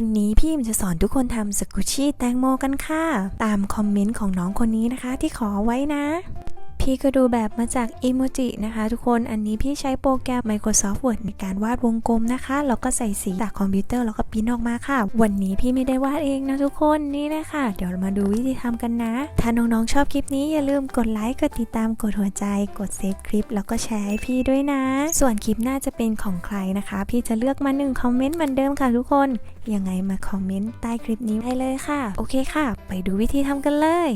วันนี้พี่มจะสอนทุกคนทำสกุชชี่แตงโมกันค่ะ ตามคอมเมนต์ของน้องคนนี้นะคะ ที่ขอไว้นะ พี่ก็ดูแบบมาจากอิโมจินะคะทุกคนอันนี้พี่ใช้โปรแกรม Microsoft Word ในการวาดวงกลมนะคะแล้วก็ใส่สีจากคอมพิวเตอร์แล้วก็ปริ้นออกมาค่ะ วันนี้พี่ไม่ได้วาดเองนะทุกคนนี่เลยค่ะเดี๋ยวเรามาดูวิธีทำกันนะ ถ้าน้องๆชอบคลิปนี้อย่าลืมกดไลค์กดติดตามกดหัวใจ กดเซฟคลิป แล้วก็แชร์ให้พี่ด้วยนะ ส่วนคลิปหน้าจะเป็นของใครนะคะ พี่จะเลือกมาหนึ่งคอมเมนต์เหมือนเดิมค่ะทุกคนยังไงมาคอมเมนต์ใต้คลิปนี้ได้เลยค่ะ โอเคค่ะ ไปดูวิธีทำกันเลย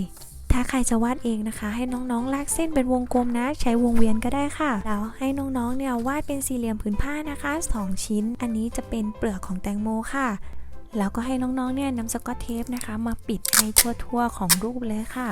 ถ้าใครจะวาดเองนะคะ ให้น้องๆลากเส้นเป็นวงกลมนะ ใช้วงเวียนก็ได้ค่ะ แล้วให้น้องๆเนี่ยวาดเป็นสี่เหลี่ยมผืนผ้านะคะ 2 ชิ้น อันนี้จะเป็นเปลือกของแตงโมค่ะแล้วก็ให้น้องๆเนี่ยนำสกอตเทปนะคะ มาปิดให้ทั่วๆของรูปเลยค่ะ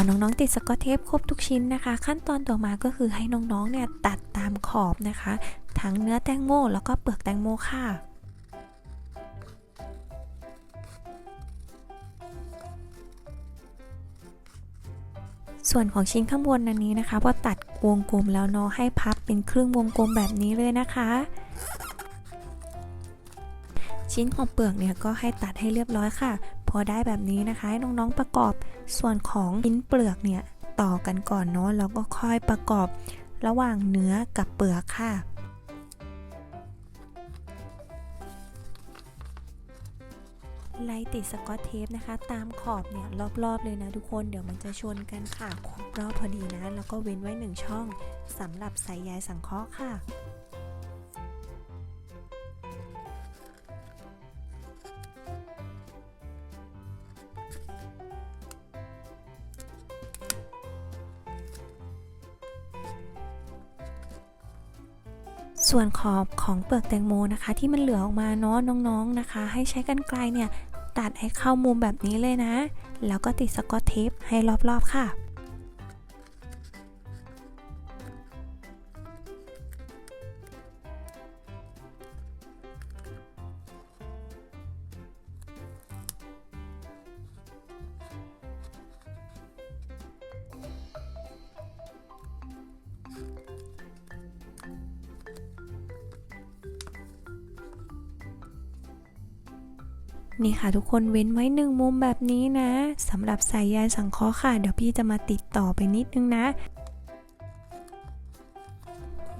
น้องๆติดสกอตเทปครบทุกชิ้นนะคะ ขั้นตอนต่อมาก็คือให้น้องๆเนี่ยตัดตามขอบนะคะ ทั้งเนื้อแตงโมแล้วก็เปลือกแตงโมค่ะส่วนของชิ้นข้างบนอันนี้นะคะพอตัดวงกลมแล้วเนาะให้พับเป็นครึ่งวงกลมแบบนี้เลยนะคะ ชิ้นของเปลือกเนี่ยก็ให้ตัดให้เรียบร้อยค่ะ พอได้แบบนี้นะคะให้น้องๆประกอบส่วนของชิ้นเปลือกเนี่ยต่อกันก่อนเนาะแล้วก็ค่อยประกอบระหว่างเนื้อกับเปลือกค่ะไลติดสกอตเทปนะคะ ตามขอบเนี่ยรอบๆเลยนะทุกคนเดี๋ยวมันจะชนกันค่ะครบรอบพอดีนะ แล้วก็เว้นไว้หนึ่งช่องสำหรับใส่ใยสังเคราะห์ค่ะ ส่วนขอบของเปลือกแตงโมนะคะ ที่มันเหลือออกมาเนาะน้องๆนะคะ ให้ใช้กันไกลเนี่ยตัดให้เข้ามุมแบบนี้เลยนะ แล้วก็ติดสกอตเทปให้รอบๆค่ะ นี่ค่ะทุกคนเว้นไว้หนึ่งมุมแบบนี้นะสำหรับใส่ใยสังเคราะห์ค่ะ เดี๋ยวพี่จะมาติดต่อไปนิดนึงนะ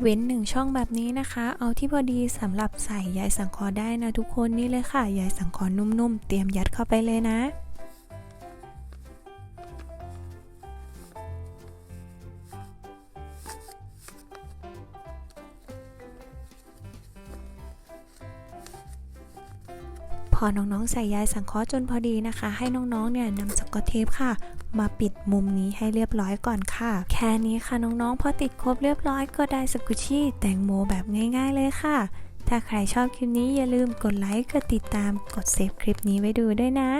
เว้นหนึ่งช่องแบบนี้นะคะ เอาที่พอดีสำหรับใส่ใยสังเคราะห์ได้นะทุกคนนี่เลยค่ะใยสังเคราะห์นุ่มๆ เตรียมยัดเข้าไปเลยนะ อน้องๆใส่ใยสังเคราะห์จนพอดีนะคะ ให้น้องๆเนี่ยนำสกอตเทปค่ะ มาปิดมุมนี้ให้เรียบร้อยก่อนค่ะ แค่นี้ค่ะน้องๆพอติดครบเรียบร้อยก็ได้สกุชชี่แตงโมแบบง่าย ๆเลยค่ะ ถ้าใครชอบคลิปนี้อย่าลืมกดไลค์กดติดตามกดเซฟคลิปนี้ไว้ดูด้วยนะ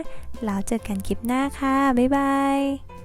แล้วเจอกันคลิปหน้าค่ะบ๊ายบาย